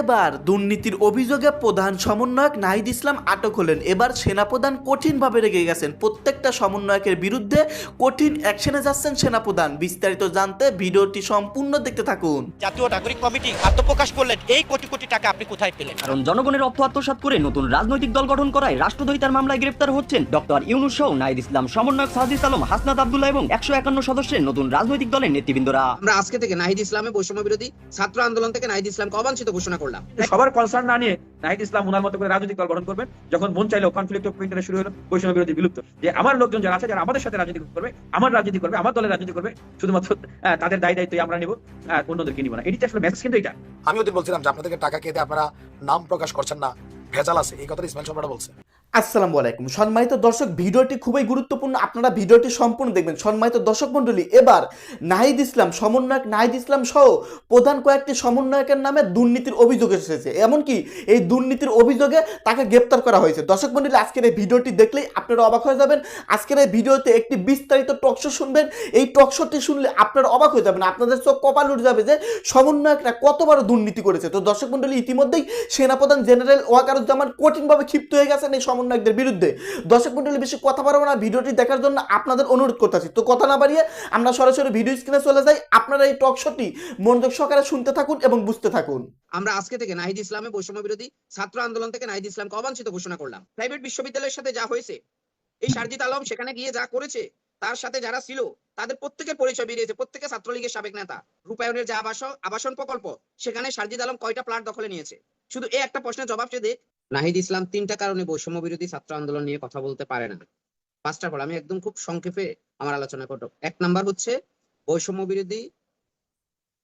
এবার দুর্নীতির অভিযোগে প্রধান সমন্বয়ক নাহিদ ইসলাম আটক হলেন। এবার সেনাপ্রধান কঠিনভাবে রেগে গেছেন। প্রত্যেকটা সমন্বয়কের বিরুদ্ধে কঠিন অ্যাকশনে যাচ্ছেন সেনাপ্রধান। বিস্তারিত জানতে ভিডিওটি সম্পূর্ণ দেখতে থাকুন। জাতীয় নাগরিক কমিটি আত্মপ্রকাশ করলেন। এই কোটি কোটি টাকা আপনি কোথায় পেলেন? কারণ জনগণের অর্থ আত্মসাৎ করে নতুন রাজনৈতিক দল গঠন করায় রাষ্ট্রদ্রোহিতার মামলায় গ্রেপ্তার হচ্ছেন ডক্টর ইউনুস সহ নাইদ ইসলাম। সমন্বয়ক সাজিদ আলম হাসনাত আবদুল্লাহ এবং একশো একান্ন সদস্যের নতুন রাজনৈতিক দলের নেতৃবৃন্দরা। আমরা আজকে থেকে নাহিদ ইসলামে বৈষম্য বিরোধী ছাত্র আন্দোলন থেকে নাহিদ ইসলামকে অবাঞ্ছিত ঘোষণা করলাম। সবার কনসার্ন না নিয়ে নাহিদ ইসলাম উনার মতো করে রাজনৈতিক দল গঠন করবেন যখন মন চাইলেও কনফ্লিক্ট অফ ইন্টারেস্ট শুরু হলো বৈষম্য বিরোধী বিলুপ্ত। যে আমার লোকজন যারা আছে যারা আমাদের সাথে রাজনীতি করবে আমার রাজনীতি করবে আমার দলের রাজনীতি করবে শুধুমাত্র তাদের দায় দায়িত্ব আমরা নিব আর অন্যদেরকে নিব না। এটি আসলে মেসেজ কিন্তু এটা। আমি ওদের বলছিলাম যে আপনাদেরকে টাকা কেটে আপনারা নাম প্রকাশ করছেন না ভেজাল আছে এই কথাটা ইসমাইল সম্রাট বলছে। আসসালামু আলাইকুম। সম্মানিত দর্শক, ভিডিওটি খুবই গুরুত্বপূর্ণ। আপনারা ভিডিওটি সম্পূর্ণ দেখবেন। সম্মানিত দর্শক মণ্ডলী, এবার নাহিদ ইসলাম, সমন্বয়ক নাহিদ ইসলাম সহ প্রধান কয়েকটি সমন্বয়কের নামে দুর্নীতির অভিযোগ এসেছে। এমনকি এই দুর্নীতির অভিযোগে তাকে গ্রেপ্তার করা হয়েছে। দর্শক মণ্ডলী, আজকের এই ভিডিওটি দেখলেই আপনারা অবাক হয়ে যাবেন। আজকের এই ভিডিওতে একটি বিস্তারিত টকশো শুনবেন। এই টকশোটি শুনলে আপনারা অবাক হয়ে যাবেন। আপনাদের চোখ কপাল উঠে যাবে যে সমন্বয়করা কত বড় দুর্নীতি করেছে। তো দর্শক মণ্ডলী, ইতিমধ্যেই সেনাপ্রধান জেনারেল ওয়াকারুজ্জামান কঠিনভাবে ক্ষিপ্ত হয়ে গেছেন এই সমন্বয়কদের বিরুদ্ধে। দর্শক মণ্ডলী বেশি কথা পারব না, ভিডিওটি দেখার জন্য আপনাদের অনুরোধ করতেছি। তো কথা না বাড়িয়ে আমরা সরাসরি ভিডিও স্ক্রিনে চলে যাই। আপনারা এই টক শোটি মনোযোগ সহকারে শুনতে থাকুন এবং বুঝতে থাকুন। আমরা আজকে থেকে নাহিদ ইসলামে বৈষম্য বিরোধী ছাত্র আন্দোলন থেকে নাহিদ ইসলামকে অবাঞ্ছিত ঘোষণা করলাম। প্রাইভেট বিশ্ববিদ্যালয়ের সাথে যা হয়েছে, এই সারজিৎ আলম সেখানে গিয়ে যা করেছে, তার সাথে যারা ছিল, তাদের প্রত্যেকের পরিচয় বেরিয়েছে প্রত্যেকে ছাত্রলীগের সাবেক নেতা। রূপায়ণের যে আবাসন আবাসন প্রকল্প, সেখানে সারজিৎ আলম কয়টা প্লাট দখলে নিয়েছে? শুধু এই একটা প্রশ্নের জবাব সে দেখ নাহিদ ইসলাম তিনটা কারণে বৈষম্য বিরোধী ছাত্র আন্দোলন নিয়ে কথা বলতে পারে না। পাঁচটা ফল আমি একদম খুব সংক্ষেপে আমার আলোচনা করব। এক নাম্বার হচ্ছে, বৈষম্য বিরোধী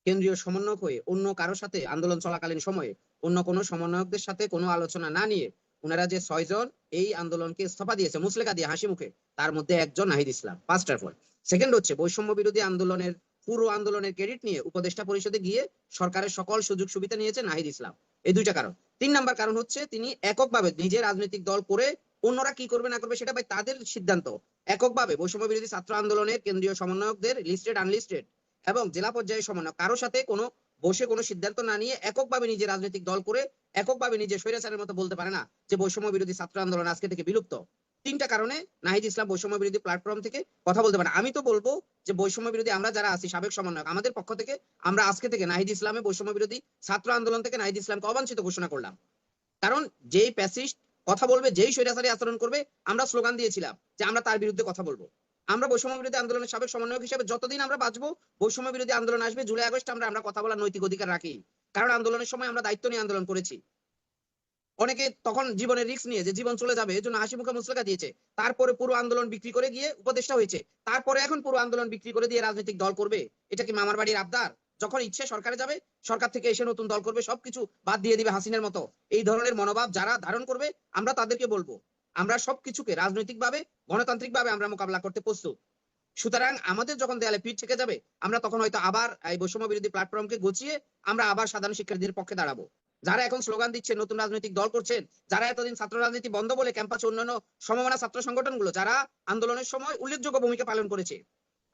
কেন্দ্রীয় সমন্বয়ক হয়ে অন্য কারোর সাথে আন্দোলন চলাকালীন সময়ে অন্য কোনো সমন্বয়কদের সাথে কোনো আলোচনা না নিয়ে ওনারা যে ছয়জন এই আন্দোলনকে ইস্তফা দিয়েছে মুসলেকা দিয়ে হাসি মুখে, তার মধ্যে একজন নাহিদ ইসলাম। পাঁচটার ফল সেকেন্ড হচ্ছে, বৈষম্য বিরোধী আন্দোলনের, পুরো আন্দোলনের ক্রেডিট নিয়ে উপদেষ্টা পরিষদে গিয়ে সরকারের সকল সুযোগ সুবিধা নিয়েছে নাহিদ ইসলাম। এই দুইটা কারণ। তিন নাম্বার কারণ হচ্ছে তিনি এককভাবে নিজে রাজনৈতিক দল করে অন্যরা কি করবে না করবে সেটা ভাই তাদের সিদ্ধান্ত। এককভাবে বৈষম্য বিরোধী ছাত্র আন্দোলনের কেন্দ্রীয় সমন্বয়কদের লিস্টেড আনলিস্টেড এবং জেলা পর্যায়ে সমন্বয় কারও সাথে কোনো, বসে কোনো সিদ্ধান্ত না নিয়ে এককভাবে নিজে রাজনৈতিক দল করে এককভাবে নিজে স্বৈরাচারের মতো বলতে পারে না যে বৈষম্য বিরোধী ছাত্র আন্দোলন আজকে থেকে বিলুপ্ত। তিনটা কারণে নাহিদ ইসলাম বৈষম্য বিরোধী প্ল্যাটফর্ম থেকে কথা বলতে পারে আমি তো বলব যে বৈষম্য বিরোধী আমরা যারা আছি, সাবেক সমন্বয়ক, আমাদের পক্ষ থেকে আমরা আজকে থেকে নাহিদ ইসলামে বৈষম্য বিরোধী ছাত্র আন্দোলন থেকে নাহিদ ইসলামকে অবাঞ্ছিত ঘোষণা করলাম। কারণ যেই প্যাসিস্ট কথা বলবে, যেই স্বৈরাচারী আচরণ করবে, আমরা স্লোগান দিয়েছিলাম যে আমরা তার বিরুদ্ধে কথা বলব। আমরা বৈষম্য বিরোধী আন্দোলনের সাবেক সমন্বয়ক হিসেবে যতদিন আমরা বাঁচবো, বৈষম্য বিরোধী আন্দোলন আসবে, জুলাই আগস্ট আমরা আমরা কথা বলার নৈতিক অধিকার রাখি। কারণ আন্দোলনের সময় আমরা দায়িত্ব নিয়ে আন্দোলন করেছি। অনেকে তখন জীবনের রিস্ক নিয়ে যে জীবন চলে যাবে, এজন্য হাসি মুখে মুসলেকা দিয়েছে। তারপরে পুরো আন্দোলন বিক্রি করে গিয়ে উপদেষ্টা হয়েছে। তারপরে এখন পুরো আন্দোলন বিক্রি করে দিয়ে রাজনৈতিক দল করবে। এটা কি মামার বাড়ির আবদার? যখন ইচ্ছে সরকারে যাবে, সরকার থেকে এসে নতুন দল করবে, সবকিছু বাদ দিয়ে দিবে হাসিনের মতো। এই ধরনের মনোভাব যারা ধারণ করবে, আমরা তাদেরকে বলব, আমরা সবকিছুকে রাজনৈতিকভাবে, গণতান্ত্রিকভাবে আমরা মোকাবিলা করতে প্রস্তুত। সুতরাং আমাদের যখন দেয়ালে পিঠ থেকে যাবে, আমরা তখন হয়তো আবার এই বৈষম্য বিরোধী প্ল্যাটফর্মকে গুছিয়ে আমরা আবার সাধারণ শিক্ষার্থীদের পক্ষে দাঁড়াবো। যারা এখন স্লোগান দিচ্ছে, নতুন রাজনৈতিক দল করছেন, যারা এতদিন ছাত্র রাজনীতি বন্ধ বলে ক্যাম্পাসে অন্যান্য সমমনা ছাত্র সংগঠনগুলো, যারা আন্দোলনের সময় উল্লেখযোগ্য ভূমিকা পালন করেছে।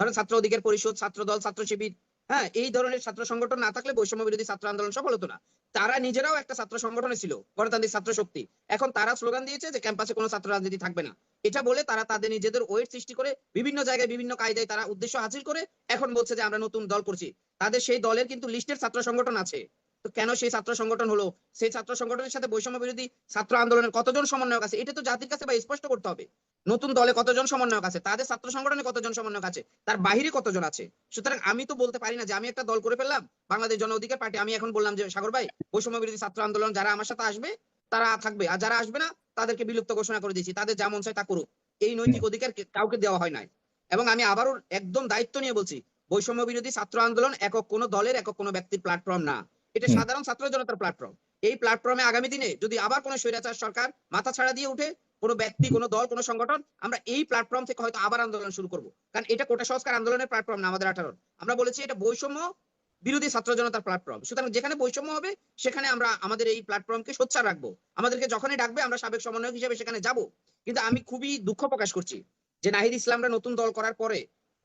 ধরেন ছাত্র অধিকার পরিষদ, ছাত্র দল, ছাত্র শিবির হ্যাঁ এই ধরনের ছাত্র সংগঠন না থাকলে বৈষম্য বিরোধী ছাত্র আন্দোলন সফল হতো না। তারা নিজেরাও একটা ছাত্র সংগঠনে ছিল, গণতান্ত্রিক ছাত্র শক্তি। এখন তারা স্লোগান দিয়েছে যে ক্যাম্পাসে কোনো ছাত্র রাজনীতি থাকবে না। এটা বলে তারা তাদের নিজেদের ওয়েট সৃষ্টি করে বিভিন্ন জায়গায় বিভিন্ন কায়দায় তারা উদ্দেশ্য হাসিল করে এখন বলছে যে আমরা নতুন দল করছি। তাদের সেই দলের কিন্তু লিস্টের ছাত্র সংগঠন আছে। তো কেন সেই ছাত্র সংগঠন হলো? সেই ছাত্র সংগঠনের সাথে বৈষম্য বিরোধী ছাত্র আন্দোলনের কতজন সমন্বয়ক আছে? এটা তো জাতির কাছে বা স্পষ্ট করতে হবে। নতুন দলে কতজন সমন্বয়ক আছে? তাদের ছাত্র সংগঠনে কতজন সমন্বয়ক আছে? তার বাহিরে কতজন আছে? সুতরাং আমি তো বলতে পারি না যে আমি একটা দল করে ফেললাম বাংলাদেশ জন অধিকার পার্টি আমি এখন বললাম যে সাগর ভাই বৈষম্য বিরোধী ছাত্র আন্দোলন যারা আমার সাথে আসবে তারা থাকবে। আর যারা আসবে না তাদেরকে বিলুপ্ত ঘোষণা করে দিয়েছি। তাদের যা মন চায় তা করুক। এই নৈতিক অধিকার কাউকে দেওয়া হয় নাই। এবং আমি আবারও একদম দায়িত্ব নিয়ে বলছি বৈষম্য বিরোধী ছাত্র আন্দোলন একক কোনো দলের একক কোনো ব্যক্তির প্ল্যাটফর্ম না। এটা সাধারণ ছাত্র জনতার প্ল্যাটফর্ম এই প্ল্যাটফর্মে আগামী দিনে যদি আবার কোনো স্বৈরাচার সরকার মাথা ছাড়া দিয়ে উঠে কোনো ব্যক্তি কোনো দল কোনো সংগঠন আমরা এই প্ল্যাটফর্ম থেকে হয়তো আবার আন্দোলন শুরু করব। কারণ এটা কোটা সংস্কার আন্দোলনের প্ল্যাটফর্ম না আমাদের আঠারো আমরা বলেছি এটা বৈষম্য বিরোধী ছাত্র জনতার প্ল্যাটফর্ম সুতরাং যেখানে বৈষম্য হবে সেখানে আমরা আমাদের এই প্ল্যাটফর্মকে সোচ্চার রাখব। আমাদেরকে যখনই ডাকবে আমরা সাবেক সমন্বয়ক হিসেবে সেখানে যাব। কিন্তু আমি খুবই দুঃখ প্রকাশ করছি যে নাহিদ ইসলামরা নতুন দল করার পরে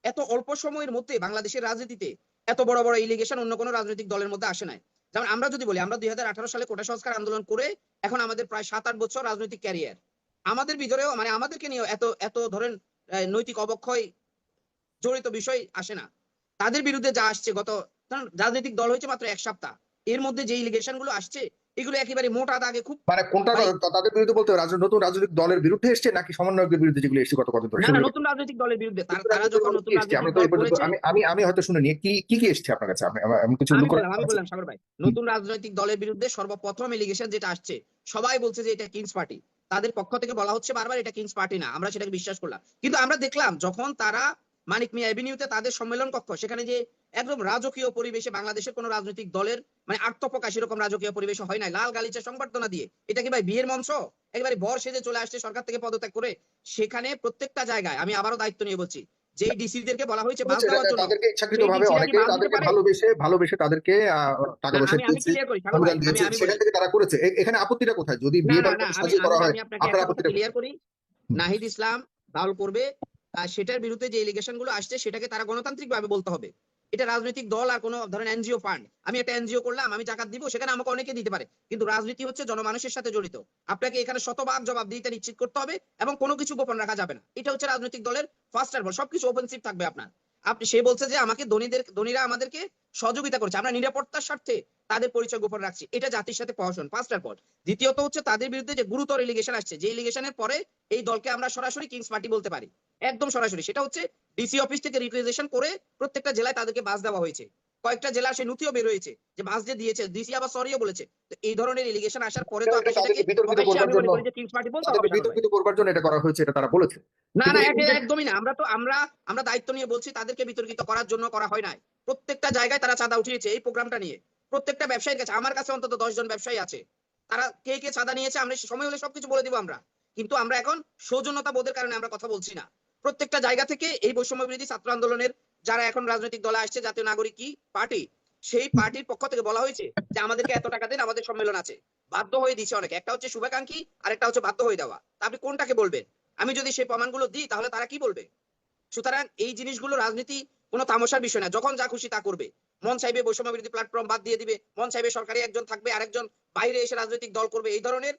এত অল্প সময়ের মধ্যে বাংলাদেশের রাজনীতিতে এত বড় বড় ইলিগেশন অন্য কোনো রাজনৈতিক দলের মধ্যে আসে নাই। যেমন আমরা যদি বলি, আমরা দুই সালে কোটা সংস্কার আন্দোলন করে এখন আমাদের প্রায় সাত আট বছর রাজনৈতিক ক্যারিয়ার আমাদের ভিতরেও মানে আমাদেরকে নিয়ে এত এত ধরেন নৈতিক অবক্ষয় জড়িত বিষয় আসে না। তাদের বিরুদ্ধে যা আসছে গত রাজনৈতিক দল হয়েছে মাত্র এক সপ্তাহ। এর মধ্যে যে ইলিগেশনগুলো আসছে এগুলো একেবারে মোটা দাগে খুব মানে কোনটা তাদের বিরুদ্ধে বলতে রাজ- নতুন রাজনৈতিক দলের বিরুদ্ধে এসছে নাকি সমন্বয়কের বিরুদ্ধে যেগুলো এসছে গত ধরে? না নতুন রাজনৈতিক দলের বিরুদ্ধে। তারা যখন নতুন? রাজনৈতিক আমি আমি আমি হয়তো শুনে নিয়ে কি কি কি এসছে আপনার কাছে? আমি কিছু আমি বললাম সাগর ভাই। নতুন রাজনৈতিক দলের বিরুদ্ধে সর্বপ্রথম এলিগেশন যেটা আসছে সবাই বলছে যে এটা কিংস পার্টি তাদের পক্ষ থেকে বলা হচ্ছে বারবার এটা কিংস পার্টি না আমরা সেটাকে বিশ্বাস করলাম। কিন্তু আমরা দেখলাম যখন তারা মানিক মিয়া এভিনিউতে তাদের সম্মেলন কক্ষ সেখানে যে একদম রাজকীয় পরিবেশে বাংলাদেশের কোন রাজনৈতিক দলের মানে আত্মপ্রকাশ এরকম রাজকীয় পরিবেশে হয় নাই। লাল গালিচা সংবর্ধনা দিয়ে। এটা কি ভাই বিয়ের মঞ্চ? একেবারে বর সেজে চলে আসছে সরকার থেকে পদত্যাগ করে। সেখানে প্রত্যেকটা জায়গায় আমি আবারও দায়িত্ব নিয়ে বলছি যে ডিসিদেরকে বলা হয়েছে বাস দেওয়ার জন্য তাদেরকে অনেকে তাদেরকে ভালোবেসে ভালোবেসে তাদেরকে টাকা না, পয়সা দিয়েছে অনুদান দিয়েছে সেখান থেকে তারা করেছে। এখানে আপত্তিটা কোথায়? যদি বিয়ে বাড়িতে সাজিয়ে করা হয় আপনার আপত্তিটা ক্লিয়ার করি। নাহিদ ইসলাম দাউল করবে সেটার বিরুদ্ধে যে এলিগেশনগুলো আসছে, সেটাকে তারা গণতান্ত্রিক ভাবে বলতে হবে। এটা রাজনৈতিক দল আর কোনো ধরেন এনজিও ফান্ড। আমি একটা এনজিও করলাম, আমি জাকাত দিব, সেখানে আমাকে অনেকে দিতে পারে। কিন্তু রাজনীতি হচ্ছে জনমানুষের সাথে জড়িত। আপনাকে এখানে শতভাগ জবাব দিতে নিশ্চিত করতে হবে এবং কোনো কিছু গোপন রাখা যাবে না। এটা হচ্ছে রাজনৈতিক দলের ফার্স্ট আর সবকিছু ওপেনসিভ থাকবে আপনার। আপনি সে বলছে যে আমাকে ধনীদের, ধনীরা আমাদেরকে সহযোগিতা করছে। আমরা নিরাপত্তার স্বার্থে তাদের পরিচয় গোপন রাখছি। এটা জাতির সাথে প্রহসন আর পর দ্বিতীয়ত হচ্ছে তাদের বিরুদ্ধে যে গুরুতর এলিগেশন আসছে যে এলিগেশনের পরে এই দলকে আমরা সরাসরি কিংস পার্টি বলতে পারি। একদম সরাসরি। সেটা হচ্ছে ডিসি অফিস থেকে রিকুইজিশন করে প্রত্যেকটা জেলায় তাদেরকে বাস দেওয়া হয়েছে। কয়েকটা জেলা সে নথিও বের হয়েছে যে বাস যে দিয়েছে। ডিসি আবার সরিও বলেছে। তো এই ধরনের এলিগেশন আসার পরে তো বিতর্কিত করবার জন্য- এটা করা হয়েছে এটা তারা বলেছে। না না একদমই না। আমরা তো আমরা আমরা দায়িত্ব নিয়ে বলছি তাদেরকে বিতর্কিত করার জন্য করা হয় নাই। প্রত্যেকটা জায়গায় তারা চাঁদা উঠিয়েছে এই প্রোগ্রামটা নিয়ে। প্রত্যেকটা ব্যবসায়ীর কাছে, আমার কাছে অন্তত দশ জন ব্যবসায়ী আছে। তারা কে কে চাঁদা নিয়েছে, আমরা সময় হলে সবকিছু বলে দিব আমরা। কিন্তু আমরা এখন সৌজন্যতা বোধের কারণে আমরা কথা বলছি না। প্রত্যেকটা জায়গা থেকে এই বৈষম্য বিরোধী ছাত্র আন্দোলনের যারা এখন রাজনৈতিক দলে আসছে, জাতীয় নাগরিক কি? পার্টি। সেই পার্টির পক্ষ থেকে বলা হয়েছে যে আমাদেরকে এত টাকা দিন, আমাদের সম্মেলন আছে। বাধ্য হয়ে দিচ্ছে অনেকে। একটা হচ্ছে শুভাকাঙ্ক্ষী, আর একটা হচ্ছে বাধ্য হয়ে দেওয়া। তা আপনি কোনটাকে বলবেন? আমি যদি সেই প্রমাণগুলো দিই, তাহলে তারা কি বলবে? সুতরাং এই জিনিসগুলো রাজনীতি কোনো তামাশার বিষয় না। যখন যা খুশি তা করবে। মন চাইবে বৈষম্য বিরোধী প্ল্যাটফর্ম বাদ দিয়ে দিবে, মন চাইবে সরকারি একজন থাকবে, আরেকজন বাইরে এসে রাজনৈতিক দল করবে, এই ধরনের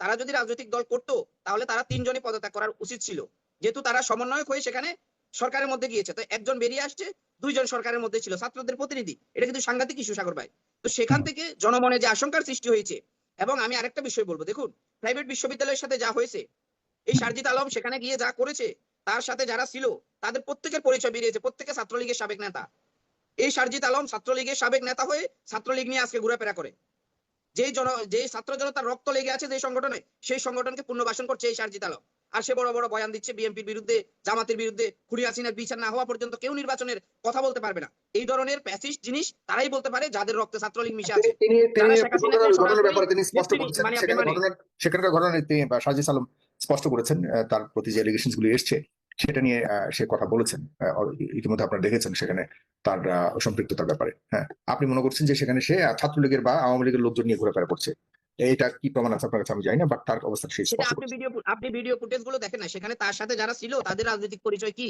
তারা যদি রাজনৈতিক দল করতো, তাহলে তারা তিনজনই পদত্যাগ করার উচিত ছিল। যেহেতু তারা সমন্বয়ক হয়ে সেখানে সরকারের মধ্যে গিয়েছে, তো একজন বেরিয়ে আসছে, দুইজন সরকারের মধ্যে ছিল, ছাত্রদের প্রতিনিধি। এটা কিন্তু সাংঘাতিক ইস্যু সাগর ভাই। তো সেখান থেকে জনমনে যে আশঙ্কার সৃষ্টি হয়েছে, এবং আমি আরেকটা বিষয় বলব, দেখুন প্রাইভেট বিশ্ববিদ্যালয়ের সাথে যা হয়েছে, এই সারজিৎ আলম সেখানে গিয়ে যা করেছে, তার সাথে যারা ছিল, তাদের প্রত্যেকের পরিচয় বেরিয়েছে প্রত্যেকে ছাত্রলীগের সাবেক নেতা। এই সারজিৎ আলম ছাত্রলীগের সাবেক নেতা হয়ে ছাত্রলীগ নিয়ে আজকে ঘুরেফেরা করে। যেই জন যেই ছাত্র জনতার রক্ত লেগে আছে যে সংগঠনে সেই সংগঠনকে পুনর্বাসন করছে এই সারজিৎ আলম। আর সে বড় বড় বয়ান দিচ্ছে বিএনপির বিরুদ্ধে জামাতের বিরুদ্ধে খুনি হাসিনার বিচার না হওয়া পর্যন্ত কেউ নির্বাচনের কথা বলতে পারবে না। এই ধরনের প্যাসিস্ট জিনিস তারাই বলতে পারে যাদের রক্তে ছাত্রলীগ মিশে আছে। মানে সেখানকার ঘটনায় তিনি বা সাজিদ আলম স্পষ্ট করেছেন তার প্রতি যে এলিগেশন গুলি এসছে সেটা নিয়ে সে কথা বলেছেন ইতিমধ্যে আপনারা দেখেছেন সেখানে তার সম্পৃক্ততার ব্যাপারে হ্যাঁ? আপনি মনে করছেন যে সেখানে সে ছাত্রলীগের বা আওয়ামী লীগের লোকজন নিয়ে ঘোরাফেরা করছে? এটা কি প্রমাণ আছে আপনার কাছে আমি জানি না বাট তার অবস্থা সে সেটা আপনি ভিডিও আপনি ভিডিও ফুটেজগুলো দেখেন না সেখানে তার সাথে যারা ছিল তাদের রাজনৈতিক পরিচয় কি?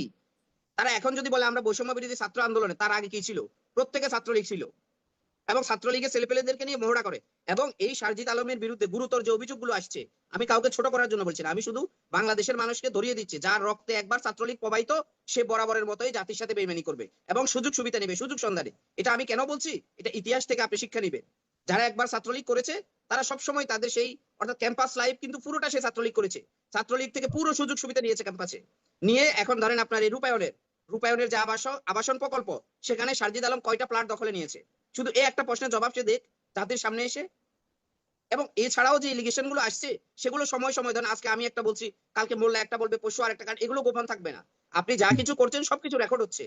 তারা এখন যদি বলে আমরা বৈষম্য বিরোধী ছাত্র আন্দোলনে তার আগে কি ছিল? প্রত্যেকে ছাত্রলীগ ছিল। এবং ছাত্রলীগের ছেলেপেলেদেরকে নিয়ে মহড়া করে। এবং এই সারজিৎ আলমের বিরুদ্ধে গুরুতর যে অভিযোগগুলো আসছে, আমি কাউকে ছোট করার জন্য বলছি না। আমি শুধু বাংলাদেশের মানুষকে ধরিয়ে দিচ্ছি, যার রক্তে একবার ছাত্রলীগ প্রবাহিত, সে বরাবরের মতোই জাতির সাথে বেইমানি করবে এবং সুযোগ সুবিধা নেবে, সুযোগ সন্ধানে। এটা আমি কেন বলছি? এটা ইতিহাস থেকে আপনি শিক্ষা নিবেন। যারা একবার ছাত্রলীগ করেছে, তারা সবসময় তাদের সেই, অর্থাৎ ক্যাম্পাস লাইফ কিন্তু পুরোটা সে ছাত্রলীগ করেছে। ছাত্রলীগ থেকে পুরো সুযোগ সুবিধা নিয়েছে ক্যাম্পাসে। নিয়ে এখন ধরেন আপনার এই রূপায়ণের রূপায়ণের যে আবাস আবাসন প্রকল্প সেখানে সারজিদ আলম কয়টা প্লাট দখলে নিয়েছে? শুধু এই একটা প্রশ্নের জবাব সে দেখ জাতির সামনে এসে। এবং এছাড়াও যে ইলিগেশনগুলো আসছে সেগুলো সময় সময় ধরেন আজকে আমি একটা বলছি কালকে মোল্লা একটা বলবে পশু আর একটা কারণ এগুলো গোপন থাকবে না। আপনি যা কিছু করছেন সবকিছু রেকর্ড হচ্ছে।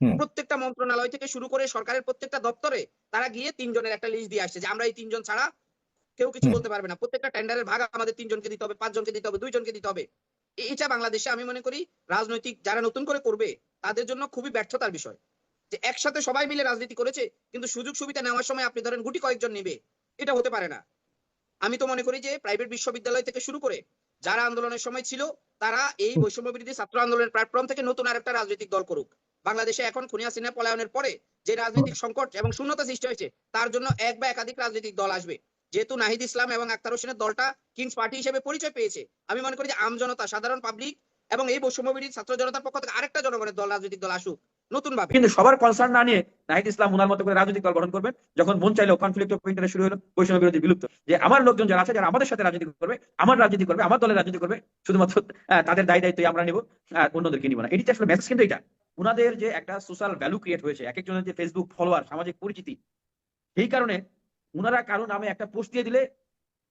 প্রত্যেকটা মন্ত্রণালয় থেকে শুরু করে সরকারের প্রত্যেকটা দপ্তরে তারা গিয়ে তিনজনের একটা লিস্ট দিয়ে আসছে যে আমরা এই তিনজন ছাড়া কেউ কিছু বলতে পারবে না। প্রত্যেকটা টেন্ডারের ভাগ আমাদের তিনজনকে দিতে হবে পাঁচজনকে দিতে হবে দুইজনকে দিতে হবে। এটা বাংলাদেশে আমি মনে করি রাজনৈতিক যারা নতুন করে করবে, তাদের জন্য খুবই ব্যর্থতার বিষয়। যে একসাথে সবাই মিলে রাজনীতি করেছে, কিন্তু সুযোগ সুবিধা নেওয়ার সময় আপনি ধরেন গুটি কয়েকজন নেবে, এটা হতে পারে না। আমি তো মনে করি যে প্রাইভেট বিশ্ববিদ্যালয় থেকে শুরু করে যারা আন্দোলনের সময় ছিল, তারা এই বৈষম্য বিরোধী ছাত্র আন্দোলনের প্ল্যাটফর্ম থেকে নতুন আরেকটা রাজনৈতিক দল করুক। বাংলাদেশে এখন খুনিয়া সিনে পলায়নের পরে যে রাজনৈতিক সংকট এবং শূন্যতা সৃষ্টি হয়েছে, তার জন্য এক বা একাধিক রাজনৈতিক দল আসবে। যেহেতু নাহিদ ইসলাম এবং আক্তার হোসেনের দলটা কিংস পার্টি হিসেবে পরিচয় পেয়েছে, আমি মনে করি যে আমজনতা সাধারণ পাবলিক এবং এই বৈষম্যবিরোধী ছাত্র জনতার পক্ষ থেকে আরেকটা জনগণের দল, রাজনৈতিক দল আসুক নতুন ভাবে কিন্তু সবার কনসার্ন না নিয়ে নাহিদ ইসলাম উনার মতো করে রাজনৈতিক দল গঠন করবেন, যখন মন কনফ্লিক্ট অফ ইন্টারেস্ট শুরু হলো, বৈষম্য বিরোধী বিলুপ্ত। যে আমার লোকজন যারা আছে, যারা আমাদের সাথে রাজনীতি করবে, আমার রাজনীতি করবে, আমার দলের রাজনীতি করবে, শুধুমাত্র তাদের দায় দায়িত্ব আমরা নিব অন্যদেরকে নিব না। এটি আসলে মেসেজ কিন্তু এটা। উনাদের যে একটা সোশ্যাল ভ্যালু ক্রিয়েট হয়েছে, এক একজনের যে ফেসবুক ফলোয়ার সামাজিক পরিচিতি, সেই কারণে উনারা কারও নামে একটা পোস্ট দিয়ে দিলে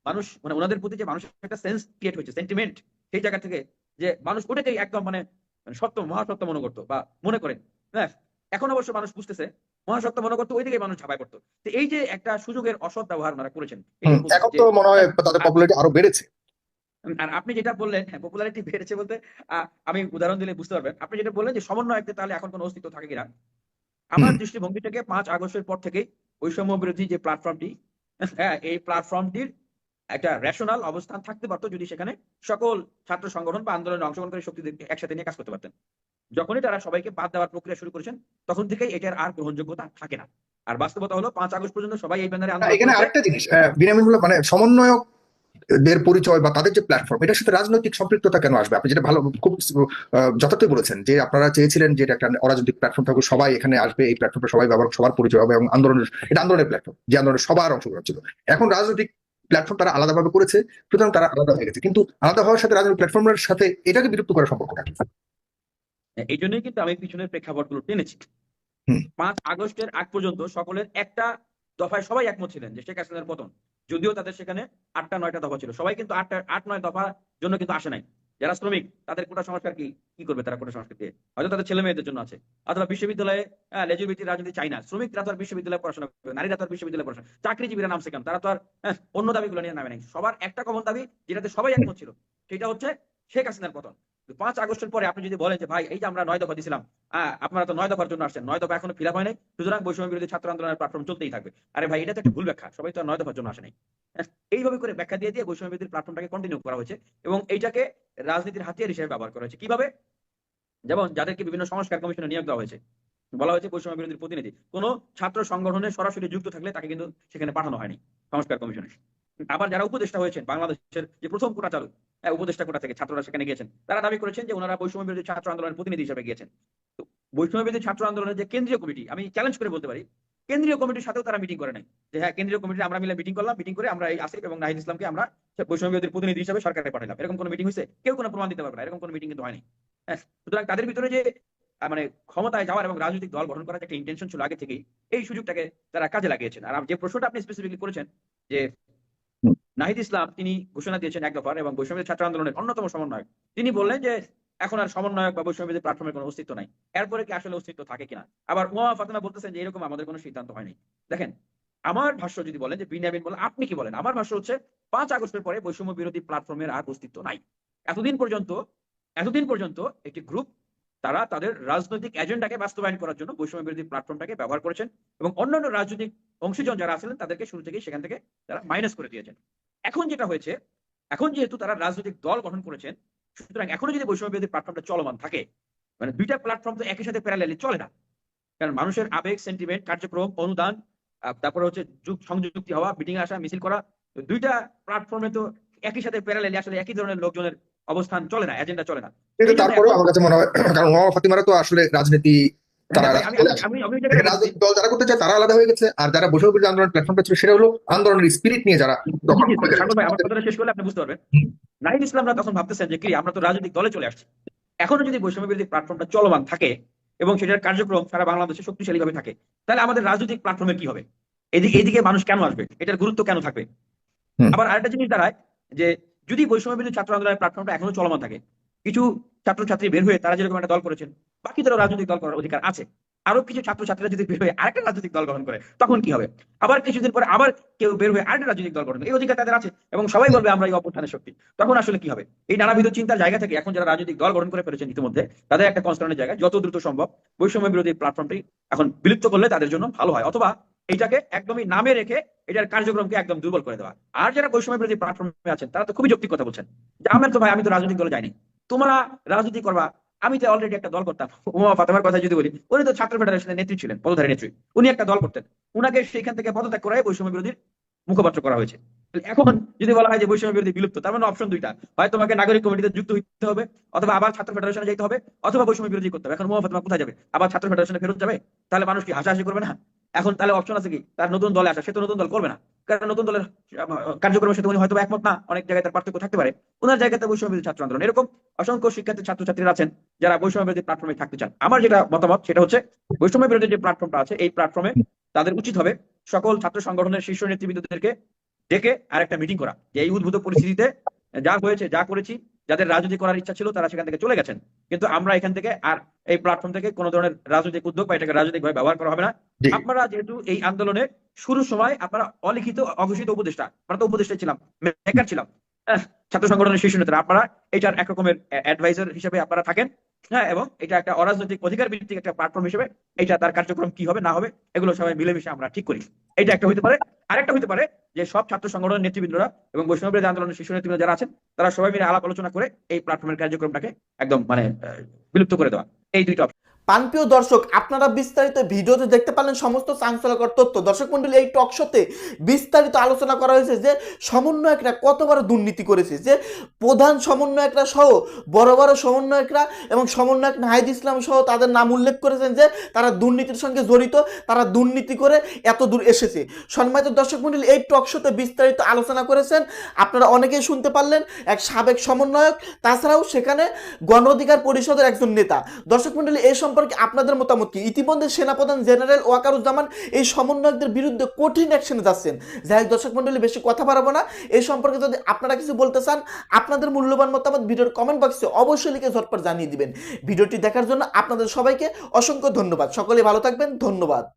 মানুষ মানে ওনাদের প্রতি যে মানুষের একটা সেন্স ক্রিয়েট হয়েছে সেন্টিমেন্ট সেই জায়গা থেকে যে মানুষ ওটাকেই একদম মানে সত্য মহাসত্য মনে করতো বা মনে করেন। হ্যাঁ এখন অবশ্য মানুষ বুঝতেছে মহাসত্য মনে করতো ওই দিকে মানুষ ঝাঁপাই করতো তো এই যে একটা সুযোগের অসৎ ব্যবহার ওনারা করেছেন এখন তো মনে হয় তাদের পপুলারিটি আরও বেড়েছে। আর আপনি যেটা বললেন হ্যাঁ পপুলারিটি বেড়েছে বলতে আহ, আমি উদাহরণ দিলে বুঝতে পারবেন। আপনি যেটা বললেন যে সমন্বয়কদের তাহলে এখন কোনো অস্তিত্ব থাকে কিনা আমার হুম। দৃষ্টিভঙ্গি থেকে পাঁচ আগস্টের পর থেকেই বৈষম্য বিরোধী যে প্ল্যাটফর্মটি হ্যাঁ এই প্ল্যাটফর্মটির একটা রেশনাল অবস্থান থাকতে পারতো যদি সেখানে সকল ছাত্র সংগঠন বা আন্দোলনে অংশগ্রহণকারী শক্তিদেরকে একসাথে নিয়ে কাজ করতে পারতেন। যখনই তারা সবাইকে বাদ দেওয়ার প্রক্রিয়া শুরু করেছেন তখন থেকেই এটার আর গ্রহণযোগ্যতা থাকে না। আর বাস্তবতা হলো পাঁচ আগস্ট পর্যন্ত সবাই এই ব্যানারে এখানে আরেকটা জিনিস আহ, মানে সমন্বয়ক দের পরিচয় বা তাদের যে প্ল্যাটফর্ম এটার সাথে রাজনৈতিক সম্পৃক্ততা কেন আসবে? আপনি যেটা ভালো খুব যথার্থই বলেছেন যে আপনারা চেয়েছিলেন যে একটা অরাজনৈতিক প্ল্যাটফর্ম থাকুক সবাই এখানে আসবে এই প্ল্যাটফর্মে সবাই ব্যবহার সবার পরিচয় হবে এবং আন্দোলনের এটা আন্দোলনের প্ল্যাটফর্ম যে আন্দোলনে সবার অংশগ্রহণ ছিল। এখন রাজনৈতিক প্ল্যাটফর্ম তারা আলাদাভাবে করেছে সুতরাং তারা আলাদা হয়ে গেছে। কিন্তু আলাদা হওয়ার সাথে রাজনৈতিক প্ল্যাটফর্মের সাথে এটাকে বিলুপ্ত করার সম্পর্কটা কি? এই জন্যই কিন্তু আমি পিছনের প্রেক্ষাপটগুলো টেনেছি। পাঁচ আগস্টের আগ পর্যন্ত সকলের একটা দফায় সবাই একমত ছিলেন যে শেখ হাসিনার পতন। যদিও তাদের সেখানে আটটা নয়টা দফা ছিল। সবাই কিন্তু আটটা আট নয় দফার জন্য কিন্তু আসে নাই। যারা শ্রমিক তাদের কোটা সংস্কার কি কি করবে তারা কোটা সংস্কার দিয়ে? হয়তো তাদের ছেলে মেয়েদের জন্য আছে। অথবা বিশ্ববিদ্যালয়ে লেজুর ভিত্তিক রাজনীতি চাই না। শ্রমিকরা তো আর বিশ্ববিদ্যালয়ে পড়াশোনা করবে নারীরা তো আর বিশ্ববিদ্যালয়ে পড়াশোনা চাকরিজীবীরা নামছে কেন? তারা তো আর হ্যাঁ, অন্য দাবিগুলো নিয়ে নামে নাই। সবার একটা কমন দাবি যেটাতে সবাই একমত ছিল সেটা হচ্ছে শেখ হাসিনার পতন। পাঁচ আগস্টের পরে আপনি যদি বলেন যে ভাই এই যে আমরা নয় দফা দিছিলাম আপনারা তো নয় দফার জন্য আসছেন নয় দফা এখনও ফিল হয় নাই সুতরাং বৈষম্য বিরোধী ছাত্র আন্দোলনের প্ল্যাটফর্ম চলতেই থাকবে। আরে ভাই এটা তো একটা ভুল ব্যাখ্যা সবাই তো নয় দফার জন্য আসে নাই। হ্যাঁ, এইভাবে করে ব্যাখ্যা দিয়ে দিয়ে বৈষম্য বিরোধী প্ল্যাটফর্মটাকে কন্টিনিউ করা হয়েছে এবং এইটাকে রাজনীতির হাতিয়ার হিসেবে ব্যবহার করা হয়েছে। কীভাবে? যেমন যাদেরকে বিভিন্ন সংস্কার কমিশনে নিয়োগ দেওয়া হয়েছে বলা হয়েছে বৈষম্য বিরোধী প্রতিনিধি। কোন ছাত্র সংগঠনে সরাসরি যুক্ত থাকলে তাকে কিন্তু সেখানে পাঠানো হয়নি সংস্কার কমিশনে। আবার যারা উপদেষ্টা হয়েছেন বাংলাদেশের যে প্রথম কোটা চালু হ্যাঁ, উপদেষ্টা কোটা থেকে? ছাত্ররা সেখানে গিয়েছেন। তারা দাবি করেছেন যে ওনারা বৈষম্য বিরোধী ছাত্র আন্দোলনের প্রতিনিধি হিসেবে গিয়েছেন। তো বৈষম্য বিরোধী ছাত্র আন্দোলনের যে কেন্দ্রীয় কমিটি আমি চ্যালেঞ্জ করে বলতে পারি কেন্দ্রীয় কমিটির সাথেও তারা মিটিং করে নাই। যে হ্যাঁ কেন্দ্রীয় কমিটি আমরা মিলে মিটিং করলাম মিটিং করে আমরা এই আসিফ এবং নাহিদ ইসলামকে আমরা বৈষম্য বিরোধী প্রতিনিধি হিসেবে সরকারে পাঠালাম। এরকম কোনো মিটিং হয়েছে? কেউ কোনো প্রমাণ দিতে পারবে না। এরকম কোনো মিটিং কিন্তু হয়নি। হ্যাঁ, সুতরাং তাদের ভিতরে যে মানে ক্ষমতায় যাওয়ার এবং রাজনৈতিক দল গঠন করার একটা ইন্টেনশন ছিল আগে থেকেই এই সুযোগটাকে তারা কাজে লাগিয়েছেন। আর যে প্রশ্নটা আপনি স্পেসিফিকলি করেছেন যে। নাহিদ ইসলাম, তিনি ঘোষণা দিয়েছেন এক দফার এবং বৈষম্য ছাত্র আন্দোলনের অন্যতম সমন্বয়ক। তিনি বললেন যে, এখন আর সমন্বয়ক বা বৈষম্য প্ল্যাটফর্মের কোনো অস্তিত্ব নাই। এরপরে কি আসলে অস্তিত্ব থাকে কিনা? আবার উমা ফাতেমা বলতেছেন যে, এরকম আমাদের কোনো সিদ্ধান্ত হয়নি। দেখেন, আমার ভাষ্য যদি বলেন যে বিনিয়ামিন বলে, আপনি কি বলেন? আমার ভাষ্য হচ্ছে, পাঁচ আগস্টের পরে বৈষম্য বিরোধী প্ল্যাটফর্মের আর অস্তিত্ব নাই। এতদিন পর্যন্ত এতদিন পর্যন্ত একটি গ্রুপ তারা তাদের রাজনৈতিক এজেন্ডাকে বাস্তবায়ন করার জন্য বৈষম্য বিরোধী প্ল্যাটফর্মটাকে ব্যবহার করেছেন এবং অন্যান্য রাজনৈতিক অংশীজন যারা আছিলেন তাদেরকে শুরু থেকে সেখান থেকে তারা মাইনাস করে দিয়েছেন। এখন যেটা হয়েছে এখন যেহেতু তারা রাজনৈতিক দল গঠন করেছেন সুতরাং এখনও যদি বৈষম্য বিরোধী প্ল্যাটফর্মটা চলমান থাকে মানে দুইটা প্ল্যাটফর্ম তো একই সাথে প্যারালালি চলে না। কারণ মানুষের আবেগ সেন্টিমেন্ট কার্যক্রম অনুদান তারপরে হচ্ছে যুগ সংযুক্তি হওয়া মিটিং আসা মিছিল করা তো দুইটা প্ল্যাটফর্মে তো একই সাথে প্যারালালি আসলে একই ধরনের লোকজনের অবস্থান চলে না এজেন্ডা চলে না। কিন্তু তারপরেও আমার কাছে মনে হয় কারণ ফাতিমারা তো আসলে রাজনীতি তারা হ্যাঁ, দল যারা করতে চায় তারা আলাদা হয়ে গেছে। আর যারা বৈষম্য বিরোধী আন্দোলন প্ল্যাটফর্মটা ছিল সেটা হলো আন্দোলনের স্পিরিট নিয়ে যারা দখল জি, জি, করে সাগর ভাই, আমার গেছে। কথাটা শেষ করলে আপনি বুঝতে পারবেন। হুম। নাহিদ ইসলামরা তখন ভাবতেছেন যে কি আমরা তো রাজনৈতিক দলে চলে আসছি। এখনও যদি বৈষম্য বিরোধী প্ল্যাটফর্মটা চলমান থাকে এবং সেটার কার্যক্রম সারা বাংলাদেশে শক্তিশালী ভাবে থাকে তাহলে আমাদের রাজনৈতিক প্ল্যাটফর্মের কি হবে? এদিকে এদিকে মানুষ কেন আসবে? এটার গুরুত্ব কেন থাকবে? আবার আরেকটা জিনিস দাঁড়ায় যে যদি বৈষম্য বিরোধী ছাত্র আন্দোলনের প্ল্যাটফর্মটা এখনও চলমান থাকে কিছু ছাত্রছাত্রী বের হয়ে তারা যেরকম একটা দল করেছেন বাকিদেরও রাজনৈতিক দল করার অধিকার আছে। আরও কিছু ছাত্রছাত্রীরা যদি বের হয়ে আরেকটা রাজনৈতিক দল গঠন করে, তখন কি হবে? আবার কিছুদিন পরে আবার কেউ বের হয়ে আরেকটা রাজনৈতিক দল গঠন এই অধিকার তাদের আছে এবং সবাই বলবে আমরা এই অভ্যুত্থানের শক্তি। তখন আসলে কি হবে? এই নানাবিধ চিন্তার জায়গা থেকে এখন যারা রাজনৈতিক দল গঠন করে ফেলেছেন ইতিমধ্যে, তাদের একটা কনস্টার্নের জায়গায় যত দ্রুত সম্ভব বৈষম্য বিরোধী প্ল্যাটফর্মটি এখন বিলুপ্ত করলে তাদের জন্য ভালো হয়। অথবা এইটাকে একদমই নামে রেখে এটার কার্যক্রমকে একদম দুর্বল করে দেওয়া। আর যারা বৈষম্য বিরোধী প্ল্যাটফর্মে আছেন, তারা তো খুবই যৌক্তিক কথা বলছেন। যে আমার তো ভাই, আমি তো রাজনৈতিক দলে যাইনি। তোমরা রাজনীতি করবা আমি তো অলরেডি একটা দল করতাম। উমা ফাতেমার কথা যদি বলি, উনি তো ছাত্র ফেডারেশনের নেত্রী ছিলেন, পদধারী নেত্রী। উনি একটা দল করতেন। উনাকে সেখান থেকে পদত্যাগ করায় বৈষম্য বিরোধীর মুখপাত্র করা হয়েছে। এখন যদি বলা হয় যে বৈষম্য বিরোধী বিলুপ্ত, তার মানে অপশন দুইটা। হয় তোমাকে নাগরিক কমিটিতে যুক্ত হইতে হবে, অথবা আবার ছাত্র ফেডারেশনে যেতে হবে, অথবা বৈষম্য বিরোধী করতে হবে। এখন উমা ফাতেমা কোথায় যাবে? আবার ছাত্র ফেডারেশনে ফেরত যাবে? তাহলে মানুষ কি হাসাহাসি করবে না? এখন তাহলে অপশন আছে কি? তার নতুন দলে আসা, সে তো নতুন দল করবে না। কারণ নতুন দলের কার্যক্রমের সাথে উনি হয়তো একমত না, অনেক জায়গায় তার পার্থক্য থাকতে পারে। ওনার জায়গাতে বৈষম্য বিরোধী ছাত্র আন্দোলন। এরকম অসংখ্য শিক্ষার্থী, ছাত্রছাত্রীরা আছেন যারা বৈষম্য বিরোধী প্ল্যাটফর্মে থাকতে চান। আমার যেটা মতামত, সেটা হচ্ছে বৈষম্য বিরোধী যে প্ল্যাটফর্মটা আছে, এই প্ল্যাটফর্মে তাদের উচিত হবে সকল ছাত্র সংগঠনের শীর্ষ নেতৃবৃন্দদেরকে ডেকে আরেকটা মিটিং করা। এই উদ্ভূত পরিস্থিতিতে যা হয়েছে, যা করেছি যাদের রাজনীতি করার ইচ্ছা ছিল তারা সেখান থেকে চলে গেছেন। কিন্তু আমরা এখান থেকে আর এই প্ল্যাটফর্ম থেকে কোনো ধরনের রাজনৈতিক উদ্যোগ বা এটাকে রাজনৈতিক ভাবে ব্যবহার করা হবে না। আপনারা যেহেতু এই আন্দোলনে শুরুর সময় আপনারা অলিখিত অঘোষিত উপদেষ্টা আমরা তো উপদেষ্টা ছিলাম মেকার ছিলাম। ছাত্র সংগঠনের শীর্ষ নেতারা আপনারা এটার এক রকমের অ্যাডভাইজার হিসেবে আপনারা থাকেন। হ্যাঁ এবং এটা একটা অরাজনৈতিক অধিকার ভিত্তিক একটা প্ল্যাটফর্ম হিসেবে এটা তার কার্যক্রম কি হবে না হবে এগুলো সবাই মিলেমিশে আমরা ঠিক করি। এটা একটা হইতে পারে। আরেকটা হতে পারে যে সব ছাত্র সংগঠনের নেতৃবৃন্দরা এবং বৈষ্ণব বিরোধী আন্দোলনের শীর্ষ নেতৃবৃন্দ যারা আছেন, তারা সবাই মিলে আলাপ আলোচনা করে এই প্ল্যাটফর্মের কার্যক্রমটাকে একদম মানে বিলুপ্ত করে দেওয়া। এই দুইটা পানপ্রিয় দর্শক, আপনারা বিস্তারিত ভিডিওতে দেখতে পারলেন সমস্ত চাঞ্চলকর তথ্য। দর্শক মন্ডলী এই টক শোতে বিস্তারিত আলোচনা করা হয়েছে যে, সমন্বয়করা কতবার দুর্নীতি করেছে, যে প্রধান সমন্বয়করা সহ, বড় বড় সমন্বয়করা এবং সমন্বয়ক নাহিদ ইসলাম সহ তাদের নাম উল্লেখ করেছেন যে, তারা দুর্নীতির সঙ্গে জড়িত, তারা দুর্নীতি করে এত দূর এসেছে। সম্মানিত দর্শক মন্ডলী এই টক শোতে বিস্তারিত আলোচনা করেছেন, আপনারা অনেকেই শুনতে পারলেন, এক সাবেক সমন্বয়ক, তাছাড়াও সেখানে গণ অধিকার পরিষদের একজন নেতা। দর্শক মন্ডলী এই সম্পর্কে আপনাদের মতামত কি? ইতিমধ্যে সেনাপ্রধান জেনারেল ওয়াকারুজ্জামান এই সমন্বয়কদের বিরুদ্ধে কঠিন অ্যাকশনে যাচ্ছেন। যাই হোক, দর্শক মন্ডলী বেশি কথা বাড়াবো না। এই সম্পর্কে যদি আপনারা কিছু বলতে চান, আপনাদের মূল্যবান মতামত ভিডিওর কমেন্ট বক্সে অবশ্যই লিখে ঝটপট জানিয়ে দিবেন। ভিডিওটি দেখার জন্য আপনাদের সবাইকে অসংখ্য ধন্যবাদ। সকলে ভালো থাকবেন। ধন্যবাদ।